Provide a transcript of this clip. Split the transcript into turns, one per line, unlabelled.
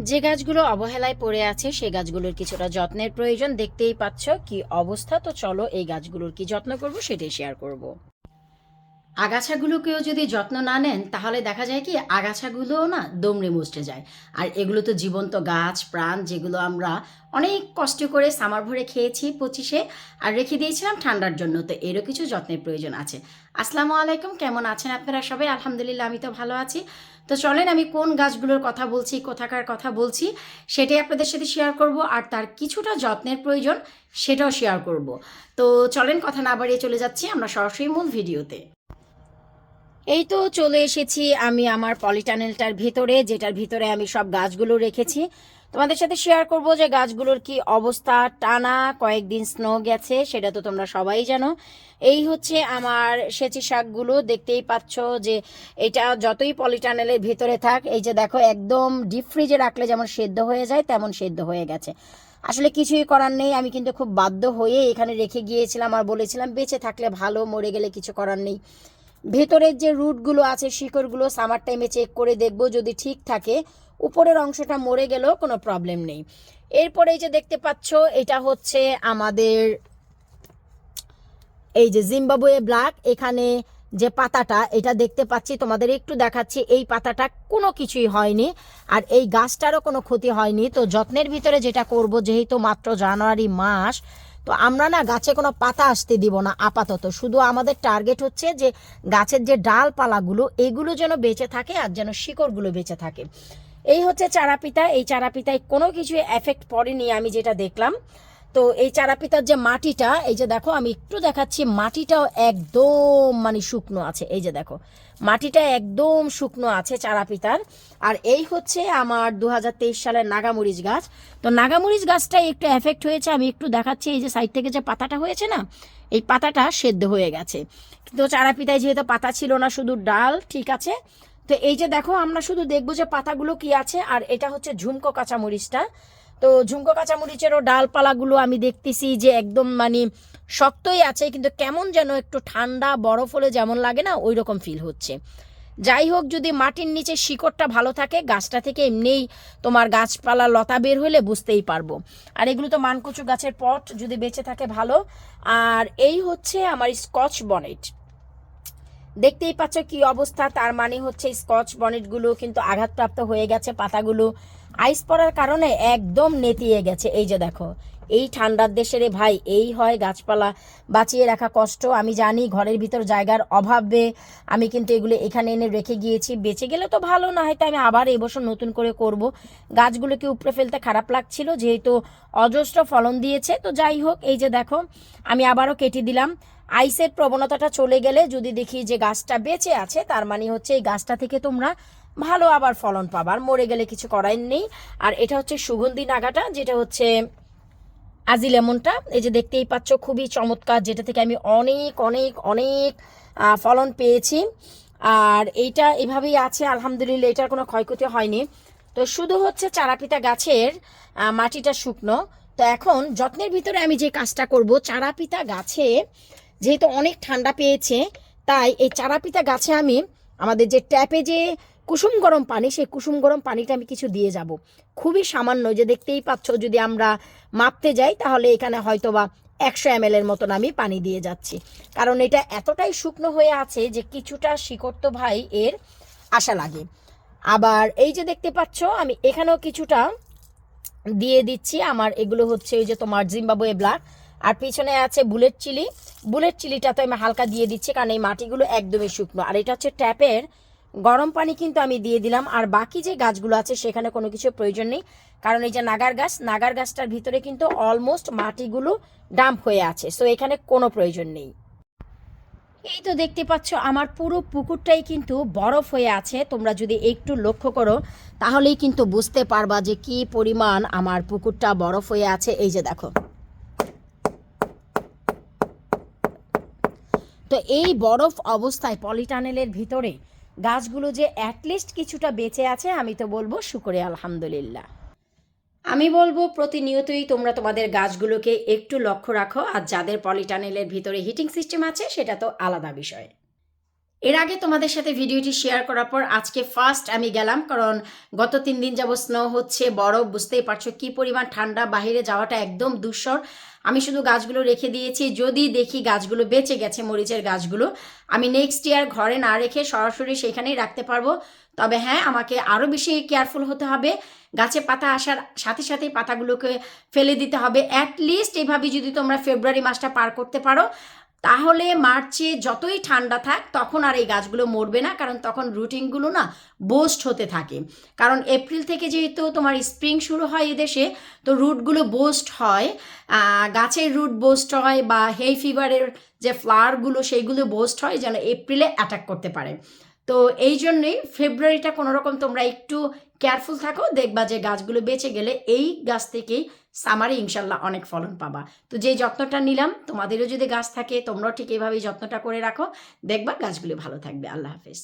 যে গাছগুলো অবহেলায় পড়ে আছে সেই গাছগুলোর কিছুটা যত্নের প্রয়োজন। দেখতেই পাচ্ছ কি অবস্থা। তো চলো এই গাছগুলোর কি যত্ন করব, সেটাই শেয়ার করব। আগাছাগুলোকেও যদি যত্ন না নেন, তাহলে দেখা যায় কি আগাছাগুলোও না দমড়ে মুচড়ে যায়। আর এগুলো তো জীবন্ত গাছ, প্রাণ, যেগুলো আমরা অনেক কষ্ট করে সামার ভরে খেয়েছি পঁচিশে আর রেখে দিয়েছিলাম ঠান্ডার জন্য, তো এরও কিছু যত্নের প্রয়োজন আছে। আসসালামু আলাইকুম, কেমন আছেন আপনারা সবাই? আলহামদুলিল্লাহ, আমি তো ভালো আছি। তো চলেন আমি কোন গাছগুলোর কথা বলছি, কোথাকার কথা বলছি, সেটাই আপনাদের সাথে শেয়ার করব। আর তার কিছুটা যত্নের প্রয়োজন, সেটাও শেয়ার করব। তো চলেন, কথা না বাড়িয়ে চলে যাচ্ছি আমরা সরাসরি মূল ভিডিওতে এই তো চলে এসেছি আমি আমার পলিটানেলটার ভিতরে, যেটার ভিতরে আমি সব গাছগুলো রেখেছি। তোমাদের সাথে শেয়ার করব যে গাছগুলোর কি অবস্থা। টানা কয়েকদিন স্নো গেছে, সেটা তো তোমরা সবাই জানো। এই হচ্ছে আমার সেচি শাকগুলো, দেখতেই পাচ্ছ যে এটা যতই পলিটানেলের ভিতরে থাক, এই যে দেখো একদম ডিপ ফ্রিজে রাখলে যেমন সেদ্ধ হয়ে যায়, তেমন সেদ্ধ হয়ে গেছে। আসলে কিছুই করার নেই, আমি কিন্তু খুব বাধ্য হয়ে এখানে রেখে গিয়েছিলাম আর বলেছিলাম, বেঁচে থাকলে ভালো, মরে গেলে কিছু করার নেই। ভেতরের যে রুটগুলো আছে, শিকড়গুলো সামার টাইমে চেক করে দেখব, যদি ঠিক থাকে, উপরের অংশটা মরে গেলেও কোনো প্রবলেম নেই। এরপরে এই যে দেখতে পাচ্ছ, এটা হচ্ছে আমাদের এই যে জিম্বাবুয়ে ব্ল্যাক এখানে যে পাতাটা, এটা দেখতে পাচ্ছি, তোমাদের একটু দেখাচ্ছি, এই পাতাটা কোনো কিছুই হয়নি, আর এই গাছটারও কোনো ক্ষতি হয়নি। তো যত্নের ভিতরে যেটা করব, যেহেতু মাত্র জানুয়ারি মাস তো আমরা না গাছে কোনো পাতা আসতে দিব না আপাতত। শুধু আমাদের টার্গেট হচ্ছে যে গাছের যে ডালপালাগুলো, এগুলো যেন বেঁচে থাকে আর যেন শিকড়গুলো বেঁচে থাকে। এই হচ্ছে চারাপিতা। এই চারাপিতায় কোনো কিছু এফেক্ট পড়েনি আমি যেটা দেখলাম। তো এই চারাপিতার যে মাটিটা, এই যে দেখো, আমি একটু দেখাচ্ছি, মাটিটাও একদম মানে শুকনো আছে। এই যে দেখো, মাটিটা একদম শুকনো আছে চারাপিতার আর এই হচ্ছে আমার দু হাজার তেইশ সালের নাগামরিচ গাছ। তো নাগামরিচ গাছটা একটু এফেক্ট হয়েছে, আমি একটু দেখাচ্ছি, এই যে সাইড থেকে যে পাতাটা হয়েছে না, এই পাতাটা সেদ্ধ হয়ে গেছে। কিন্তু চারাপিতায় যেহেতু পাতা ছিল না, শুধু ডাল, ঠিক আছে? তো এই যে দেখো, আমরা শুধু দেখব যে পাতাগুলো কি আছে, আর এটা হচ্ছে ঝুমকো কাঁচামরিচটা। তো ঝুমকো কাঁচামরিচেরও ডালপালাগুলো আমি দেখতেছি যে একদম মানে শক্তই আছে, কিন্তু কেমন যেন একটু ঠান্ডা, বরফ হলে যেমন লাগে না ওই রকম ফিল হচ্ছে। যাই হোক, যদি মাটির নিচে শিকড়টা ভালো থাকে, গাছটা থেকে এমনিই তোমার গাছপালা লতা বের হলে বুঝতেই পারব। আর এগুলো তো মানকচু গাছের পট, যদি বেঁচে থাকে ভালো। আর এই হচ্ছে আমার স্কচ বনেট। দেখতেই পাচ্ছ কি অবস্থা, তার মানে হচ্ছে স্কচ বনেটগুলো কিন্তু আঘাতপ্রাপ্ত হয়ে গেছে পাতাগুলো। আইস পড়ার কারণে একদম নেতিয়ে গেছে। এই যে দেখো, এই ঠান্ডার দেশেরে ভাই, এই হয় গাছপালা বাঁচিয়ে রাখা কষ্ট। আমি জানি ঘরের ভিতর জায়গার অভাবে আমি কিন্তু এগুলো এখানে এনে রেখে গিয়েছি। বেঁচে গেলে তো ভালো, না হয়তো আমি আবার এই বছর নতুন করে করব। গাছগুলোকে উপড়ে ফেলতে খারাপ লাগছিল, যেহেতু অজস্র ফলন দিয়েছে। তো যাই হোক, এই যে দেখো, আমি আবারও কেটে দিলাম। আইসের প্রবণতাটা চলে গেলে যদি দেখি যে গাছটা বেঁচে আছে, তার মানে হচ্ছে এই গাছটা থেকে তোমরা ভালো আবার ফলন পাবার মরে গেলে কিছু করার নেই। আর এটা হচ্ছে সুগন্ধি নাগাটা, যেটা হচ্ছে আজি লেমনটা। এই যে দেখতেই পাচ্ছ, খুবই চমৎকার, যেটা থেকে আমি অনেক অনেক অনেক ফলন পেয়েছি। আর এইটা এভাবেই আছে, আলহামদুলিল্লাহ, এটার কোনো ক্ষয়ক্ষতি হয়নি। তো শুধু হচ্ছে চারাপিতা গাছের মাটিটা শুকনো। তো এখন যত্নের ভিতরে আমি যে কাজটা করব, চারাপিতা গাছে যেহেতু অনেক ঠান্ডা পেয়েছে, তাই এই চারাপিতা গাছে আমি আমাদের যে ট্যাপে যে কুসুম গরম পানি, সেই কুসুম গরম পানিটা আমি কিছু দিয়ে যাব। খুবই সামান্য, যে দেখতেই পাচ্ছ যদি আমরা মাপতে যাই, তাহলে এখানে হয়তো বা একশো এম এর মতন আমি পানি দিয়ে যাচ্ছি। কারণ এটা এতটাই শুকনো হয়ে আছে যে কিছুটা শিকড় তো ভাই এর আশা লাগে। আবার এই যে দেখতে পাচ্ছ, আমি এখানেও কিছুটা দিয়ে দিচ্ছি। আমার এগুলো হচ্ছে ওই যে তোমার জিম্বাবুয়ে ব্ল্যাক আর পিছনে আছে বুলেট চিলি। বুলেট চিলিটা তো আমি হালকা দিয়ে দিচ্ছি, কারণ এই মাটিগুলো একদমই শুকনো। আর এটা হচ্ছে ট্যাপের গরম পানি কিন্তু আমি দিয়ে দিলাম, আর বাকি যে গাছগুলো আছে সেখানে কোনো কিছু প্রয়োজন নেই। কারণ এই যে নাগার গাছ, নাগার গাছটার ভিতরে কিন্তু অলমোস্ট মাটিগুলো ডাম্প হয়ে আছে সো এখানে কোনো প্রয়োজন নেই। এই তো দেখতে পাচ্ছ, আমার পুরো পুকুরটাই কিন্তু বরফ হয়ে আছে। তোমরা যদি একটু লক্ষ্য করো, তাহলেই কিন্তু বুঝতে পারবা যে কি পরিমাণ আমার পুকুরটা বরফ হয়ে আছে। এই যে দেখো। তো এই বরফ অবস্থায় পলিটানেলের ভিতরে গাছগুলো যে অ্যাটলিস্ট কিছুটা বেঁচে আছে, আমি তো বলব শুকরে, আলহামদুলিল্লাহ। আমি বলব প্রতিনিয়তই তোমরা তোমাদের গাছগুলোকে একটু লক্ষ্য রাখো, আর যাদের পলিটানেলের ভিতরে হিটিং সিস্টেম আছে, সেটা তো আলাদা বিষয়। এর আগে তোমাদের সাথে ভিডিওটি শেয়ার করার পর আজকে ফার্স্ট আমি গেলাম, কারণ গত তিন দিন যাবত স্নো হচ্ছে, বরফ, বুঝতেই পারছ কি পরিমাণ ঠান্ডা, বাইরে যাওয়াটা একদম দুঃসর। আমি শুধু গাছগুলো রেখে দিয়েছি, যদি দেখি গাছগুলো বেঁচে গেছে, মরিচের গাছগুলো, আমি নেক্সট ইয়ার ঘরে না রেখে সরাসরি সেখানেই রাখতে পারব। তবে হ্যাঁ আমাকে আরও বেশি কেয়ারফুল হতে হবে। গাছে পাতা আসার সাথে সাথেই পাতাগুলোকে ফেলে দিতে হবে। অ্যাটলিস্ট এভাবে যদি তোমরা ফেব্রুয়ারি মাসটা পার করতে পারো তাহলে মার্চে যতই ঠান্ডা থাক, তখন আর এই গাছগুলো মরবে না, কারণ তখন রুটিনগুলো না বোস্ট হতে থাকে। কারণ এপ্রিল থেকে যেহেতু তোমার স্প্রিং শুরু হয় এদেশে তো রুটগুলো বোস্ট হয়। গাছের রুট বোস্ট হয় বা হেই ফিভারের যে ফ্লাওয়ারগুলো সেইগুলো বোস্ট হয় যেন এপ্রিলে অ্যাটাক করতে পারে। তো এই জন্যই ফেব্রুয়ারিটা কোনোরকম তোমরা একটু কেয়ারফুল থাকো, দেখবা যে গাছগুলো বেঁচে গেলে এই গাছ থেকেই সামারে ইনশাল্লাহ অনেক ফলন পাবা। তো যে যত্নটা নিলাম, তোমাদেরও যদি গাছ থাকে তোমরাও ঠিক এইভাবেই যত্নটা করে রাখো। দেখবা গাছগুলো ভালো থাকবে। আল্লাহ হাফেজ।